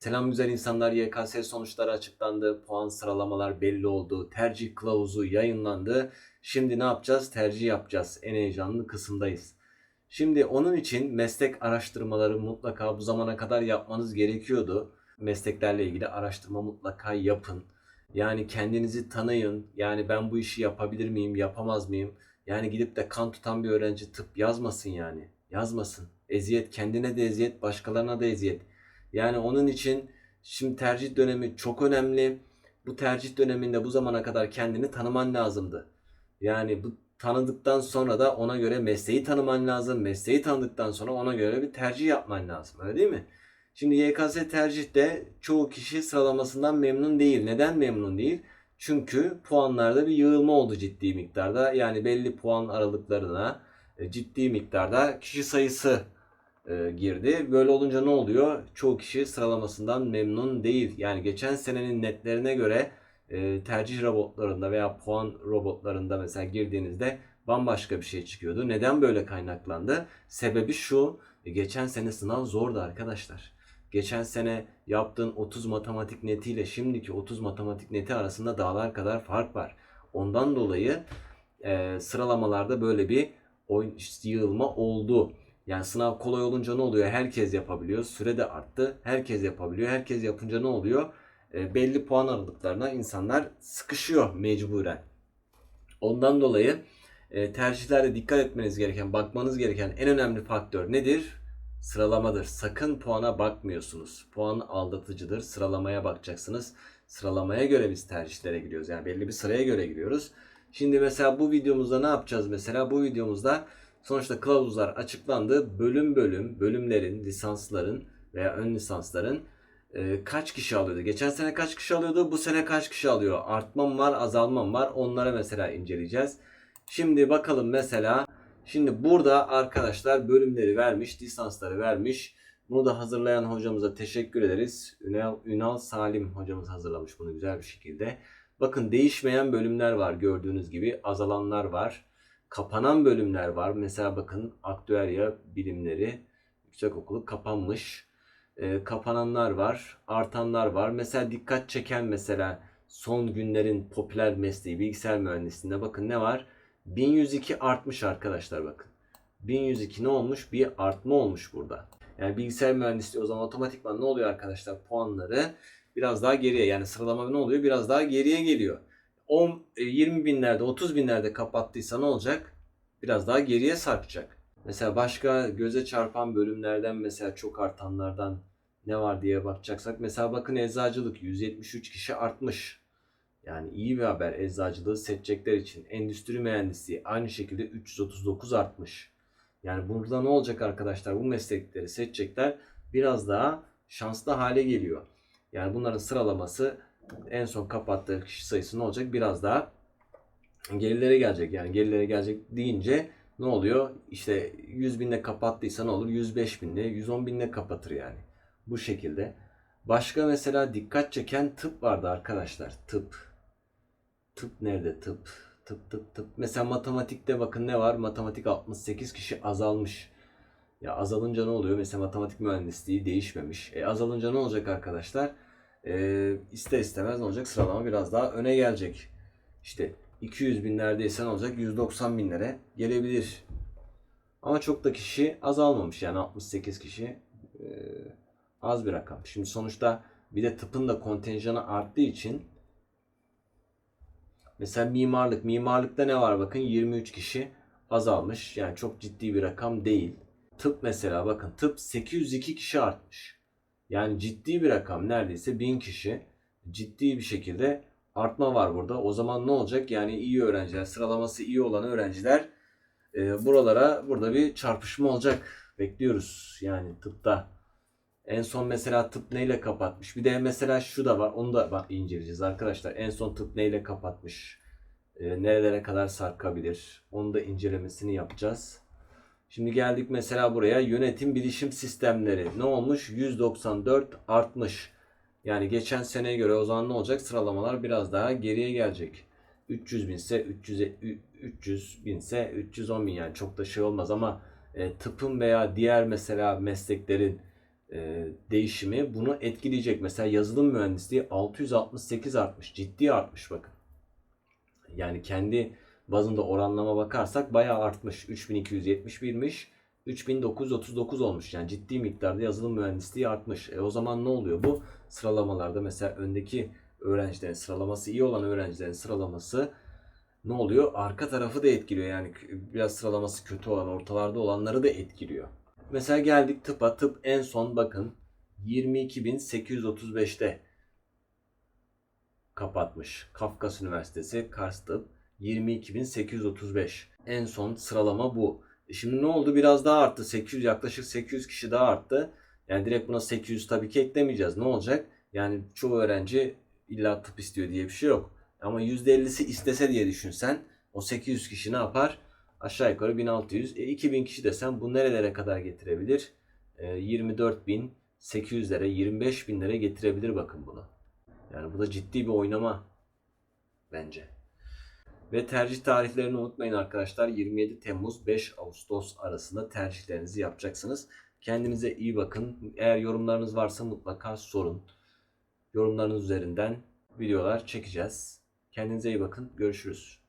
Selam güzel insanlar. YKS sonuçları açıklandı. Puan sıralamalar belli oldu. Tercih kılavuzu yayınlandı. Şimdi ne yapacağız? Tercih yapacağız. En heyecanlı kısımdayız. Şimdi onun için meslek araştırmaları mutlaka bu zamana kadar yapmanız gerekiyordu. Mesleklerle ilgili araştırma mutlaka yapın. Yani kendinizi tanıyın. Yani ben bu işi yapabilir miyim, yapamaz mıyım? Yani gidip de kan tutan bir öğrenci tıp yazmasın yani. Yazmasın. Eziyet kendine de eziyet, başkalarına da eziyet. Yani onun için şimdi tercih dönemi çok önemli. Bu tercih döneminde bu zamana kadar kendini tanıman lazımdı. Yani bu tanıdıktan sonra da ona göre mesleği tanıman lazım. Mesleği tanıdıktan sonra ona göre bir tercih yapman lazım. Öyle değil mi? Şimdi YKS tercihte çoğu kişi sıralamasından memnun değil. Neden memnun değil? Çünkü puanlarda bir yığılma oldu ciddi miktarda. Yani belli puan aralıklarına e, ciddi miktarda kişi sayısı e, girdi. Böyle olunca ne oluyor? Çoğu kişi sıralamasından memnun değil. Yani geçen senenin netlerine göre e, tercih robotlarında veya puan robotlarında mesela girdiğinizde bambaşka bir şey çıkıyordu. Neden böyle kaynaklandı? Sebebi şu. e, Geçen sene sınav zordu arkadaşlar. Geçen sene yaptığın 30 matematik netiyle şimdiki 30 matematik neti arasında dağlar kadar fark var. Ondan dolayı e, sıralamalarda böyle bir oyun yığılma oldu. Yani sınav kolay olunca ne oluyor? Herkes yapabiliyor. Süre de arttı. Herkes yapabiliyor. Herkes yapınca ne oluyor? E, belli puan aralıklarına insanlar sıkışıyor mecburen. Ondan dolayı e, tercihlerde dikkat etmeniz gereken, bakmanız gereken en önemli faktör nedir? Sıralamadır. Sakın puana bakmıyorsunuz. Puan aldatıcıdır. Sıralamaya bakacaksınız. Sıralamaya göre biz tercihlere giriyoruz. Yani belli bir sıraya göre giriyoruz. Şimdi mesela bu videomuzda ne yapacağız mesela? Bu videomuzda sonuçta kılavuzlar açıklandı. Bölüm bölüm, bölümlerin, lisansların veya ön lisansların e, kaç kişi alıyordu? Geçen sene kaç kişi alıyordu? Bu sene kaç kişi alıyor? Artma mı var, azalma mı var? Onlara mesela inceleyeceğiz. Şimdi bakalım mesela Şimdi burada arkadaşlar bölümleri vermiş, lisansları vermiş. Bunu da hazırlayan hocamıza teşekkür ederiz. Ünal, Ünal Salim hocamız hazırlamış bunu güzel bir şekilde. Bakın değişmeyen bölümler var gördüğünüz gibi. Azalanlar var. Kapanan bölümler var. Mesela bakın aktüerya bilimleri yüksekokulu kapanmış. Ee, kapananlar var. Artanlar var. Mesela dikkat çeken mesela son günlerin popüler mesleği bilgisayar mühendisliğinde bakın ne var? 1102 artmış arkadaşlar bakın. 1102 ne olmuş? Bir artma olmuş burada. Yani bilgisayar mühendisliği o zaman otomatikman ne oluyor arkadaşlar? Puanları biraz daha geriye yani sıralama ne oluyor? Biraz daha geriye geliyor. 10, e, 20 binlerde 30 binlerde kapattıysa ne olacak? Biraz daha geriye sarkacak. Mesela başka göze çarpan bölümlerden mesela çok artanlardan ne var diye bakacaksak. Mesela bakın eczacılık 173 kişi artmış. Yani iyi bir haber eczacılığı seçecekler için. Endüstri mühendisliği aynı şekilde 339 artmış. Yani burada ne olacak arkadaşlar? Bu meslekleri seçecekler biraz daha şanslı hale geliyor. Yani bunların sıralaması en son kapattığı kişi sayısı ne olacak? Biraz daha gerilere gelecek. Yani gerilere gelecek deyince ne oluyor? İşte 100 binle kapattıysa ne olur? 105 binle, 110 binle kapatır yani. Bu şekilde. Başka mesela dikkat çeken tıp vardı arkadaşlar. Tıp. Tıp nerede? Tıp. Tıp tıp tıp. Mesela matematikte bakın ne var? Matematik 68 kişi azalmış. Ya azalınca ne oluyor? Mesela matematik mühendisliği değişmemiş. E azalınca ne olacak arkadaşlar? E, ister istemez ne olacak? Sıralama biraz daha öne gelecek. İşte 200 binlerdeyse ne olacak? 190 binlere gelebilir. Ama çok da kişi azalmamış. Yani 68 kişi e, az bir rakam. Şimdi sonuçta bir de tıpın da kontenjanı arttığı için Mesela mimarlık. Mimarlıkta ne var bakın 23 kişi azalmış. Yani çok ciddi bir rakam değil. Tıp mesela bakın tıp 802 kişi artmış. Yani ciddi bir rakam neredeyse 1000 kişi ciddi bir şekilde artma var burada. O zaman ne olacak? Yani iyi öğrenciler, sıralaması iyi olan öğrenciler e, buralara burada bir çarpışma olacak. Bekliyoruz yani tıpta. En son mesela tıp neyle kapatmış? Bir de mesela şu da var. Onu da inceleyeceğiz arkadaşlar. En son tıp neyle kapatmış? Ee, nerelere kadar sarkabilir? Onu da incelemesini yapacağız. Şimdi geldik mesela buraya. Yönetim bilişim sistemleri. Ne olmuş? 194 artmış. Yani geçen seneye göre o zaman ne olacak? Sıralamalar biraz daha geriye gelecek. 300 binse 300, 300 binse 310 bin yani çok da şey olmaz ama e, tıpın veya diğer mesela mesleklerin e, değişimi bunu etkileyecek. Mesela yazılım mühendisliği 668 artmış. Ciddi artmış bakın. Yani kendi bazında oranlama bakarsak bayağı artmış. 3271'miş. 3939 olmuş. Yani ciddi miktarda yazılım mühendisliği artmış. E o zaman ne oluyor bu? Sıralamalarda mesela öndeki öğrencilerin sıralaması iyi olan öğrencilerin sıralaması ne oluyor? Arka tarafı da etkiliyor. Yani biraz sıralaması kötü olan, ortalarda olanları da etkiliyor. Mesela geldik tıpa. Tıp en son bakın 22.835'te kapatmış. Kafkas Üniversitesi Kars Tıp 22.835. En son sıralama bu. E Şimdi ne oldu? Biraz daha arttı. 800 yaklaşık 800 kişi daha arttı. Yani direkt buna 800 tabii ki eklemeyeceğiz. Ne olacak? Yani çoğu öğrenci illa tıp istiyor diye bir şey yok. Ama %50'si istese diye düşünsen o 800 kişi ne yapar? Aşağı yukarı 1600. E 2000 kişi desen bu nerelere kadar getirebilir? E, 24.800'lere 25.000'lere getirebilir bakın bunu. Yani bu da ciddi bir oynama bence. Ve tercih tarihlerini unutmayın arkadaşlar. 27 Temmuz 5 Ağustos arasında tercihlerinizi yapacaksınız. Kendinize iyi bakın. Eğer yorumlarınız varsa mutlaka sorun. Yorumlarınız üzerinden videolar çekeceğiz. Kendinize iyi bakın. Görüşürüz.